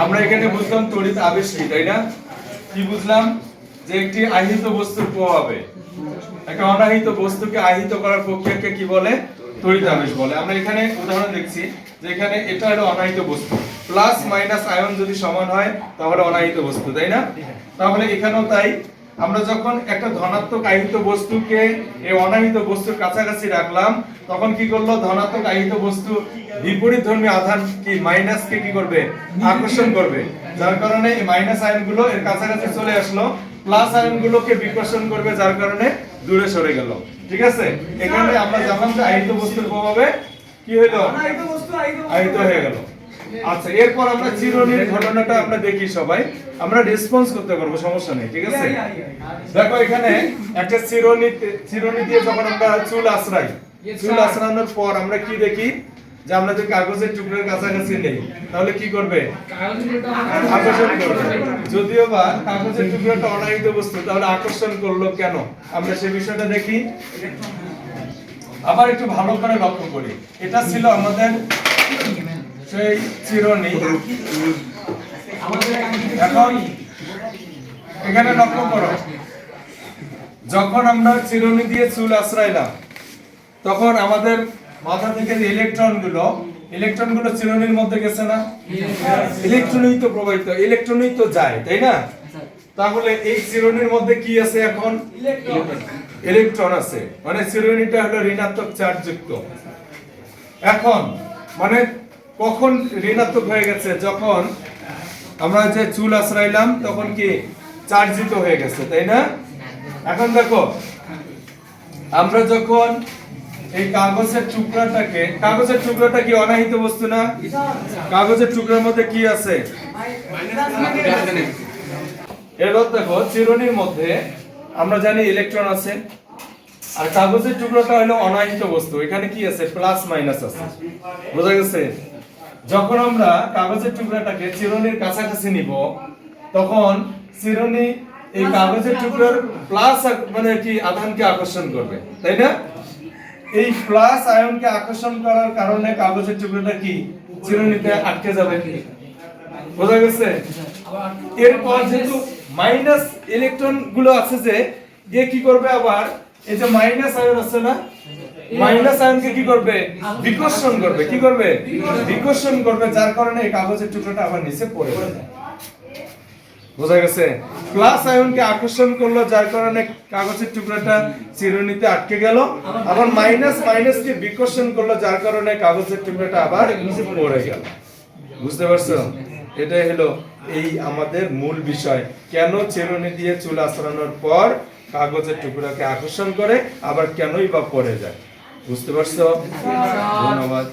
আমরা এখানে বুঝলাম তড়িৎ আবেশ কি তাই না? কি বুঝলাম? যে একটি আহিত বস্তুর প্রভাবে। একটা অনাহিত বস্তুকে আহিত করার প্রক্রিয়াকে কি বলে? তড়িৎ আবেশ বলে। আমরা এখানে উদাহরণ দেখছি যে এখানে এটা হলো অনাহিত বস্তু। প্লাস মাইনাস আয়ন যদি সমান হয়, তাহলে অনাহিত বস্তু, তাই না? তাহলে এখানেও তাই। আমরা যখন একটা ধনাত্মক আহিত বস্তুকে এই অনাহিত বস্তুর কাছাকাছি রাখলাম তখন কি করল? ধনাত্মক আহিত বস্তু বিপরীত ধর্মী আধান কি মাইনাসকে কি করবে? আকর্ষণ করবে। যার কারণে এই মাইনাস আয়নগুলো এর কাছাকাছি চলে আসলো প্লাস আয়নগুলোকে বিকর্ষণ করবে যার কারণে দূরে সরে গেল। ঠিক আছে? এখানে আমরা জানলাম যে আহিত বস্তুর প্রভাবে কি হলো বস্তু আহিত বস্তু আহিত হয়ে গেল। আচ্ছা এরপর আমরা চিরনির ঘটনাটা আমরা দেখি সবাই। আমরা রেসপন্স করতে পারব সমস্যা নেই ঠিক আছে? দেখো এখানে একটা চিরনি চিরনি দিয়ে যখন আমরা চুল আশ্রাই চুল আশ্রানোর পর আমরা কি দেখি? যে আমরা যদি কাগজের টুকরোর কাছাকাছি নেই তাহলে কি করবে? আকর্ষণ করবে। যদিও বা কাগজের টুকরোটা অনাহিত বস্তু তাহলে আকর্ষণ করল কেন? আমরা সে বিষয়টা দেখি। আবার একটু ভালো করে লক্ষ্য করি। এটা ছিল আমাদের সেই চিরনি। এখন এখানে লক্ষ্য করো, যখন আমরা চিরুনি দিয়ে চুল আশ্রাইলাম তখন আমাদের মাথা থেকে যে ইলেকট্রনগুলো ইলেকট্রনগুলো চিরুনির মধ্যে গেছে না? ইলেকট্রনই তো প্রবাহিত, ইলেকট্রনই তো যায়, তাই না? তাহলে এই চিরুনির মধ্যে কি আছে এখন? ইলেকট্রন আছে মানে চিরুনিটা হলো ঋণাত্মক চার্জ যুক্ত এখন মানে কখন ঋণাত্মক হয়ে গেছে? যখন আমরা যে চুল আশ্রাইলাম তখন কি চার্জিত হয়ে গেছে, তাই না? এখন দেখো, আমরা যখন এই কাগজের টুকরাটাকে, কাগজের টুকরাটা কি অনাহিত বস্তু না? কাগজের টুকরার মধ্যে কি আছে? এবার দেখো, চিরুনির মধ্যে আমরা জানি ইলেকট্রন আছে। আর কাগজের টুকরোটা হলো অনাহিত বস্তু। এখানে কি আছে? প্লাস, মাইনাস আছে। বোঝা গেছে? যখন আমরা কাগজের টুকরাটাকে চিরুনির কাছাকাছি নিব, তখন চিরুনি এই কাগজের টুকরার প্লাস মানে কি আধানকে আকর্ষণ করবে। তাই না? এই প্লাস আয়নকে আকর্ষণ করার কারণে কাগজের টুকরোটা কি? চিরনিতে আটকে যাবে। কি বোঝা গেছে? এরপর যেহেতু মাইনাস ইলেকট্রনগুলো আছে যে, এ কি করবে আবার? এই যে মাইনাস আয়ন আছে না? মাইনাস আয়নকে কি করবে? বিকর্ষণ করবে। কি করবে? বিকর্ষণ করবে, যার কারণে এই কাগজের টুকরোটা আবার নিচে পড়ে যাবে বোঝা গেছে? প্লাস আয়নকে আকর্ষণ করল, যার কারণে কাগজের টুকরাটা চিরুনিতে আটকে গেল। আবার মাইনাস মাইনাসকে বিকর্ষণ করল, যার কারণে কাগজের টুকরাটা আবার নিচে পড়ে গেল। বুঝতে পারছ? এটাই হলো এই আমাদের মূল বিষয়। কেন চিরুনি দিয়ে চুল আঁচড়ানোর পর কাগজের টুকরাকে আকর্ষণ করে আবার কেনই বা পড়ে যায়। বুঝতে পারছ? ধন্যবাদ।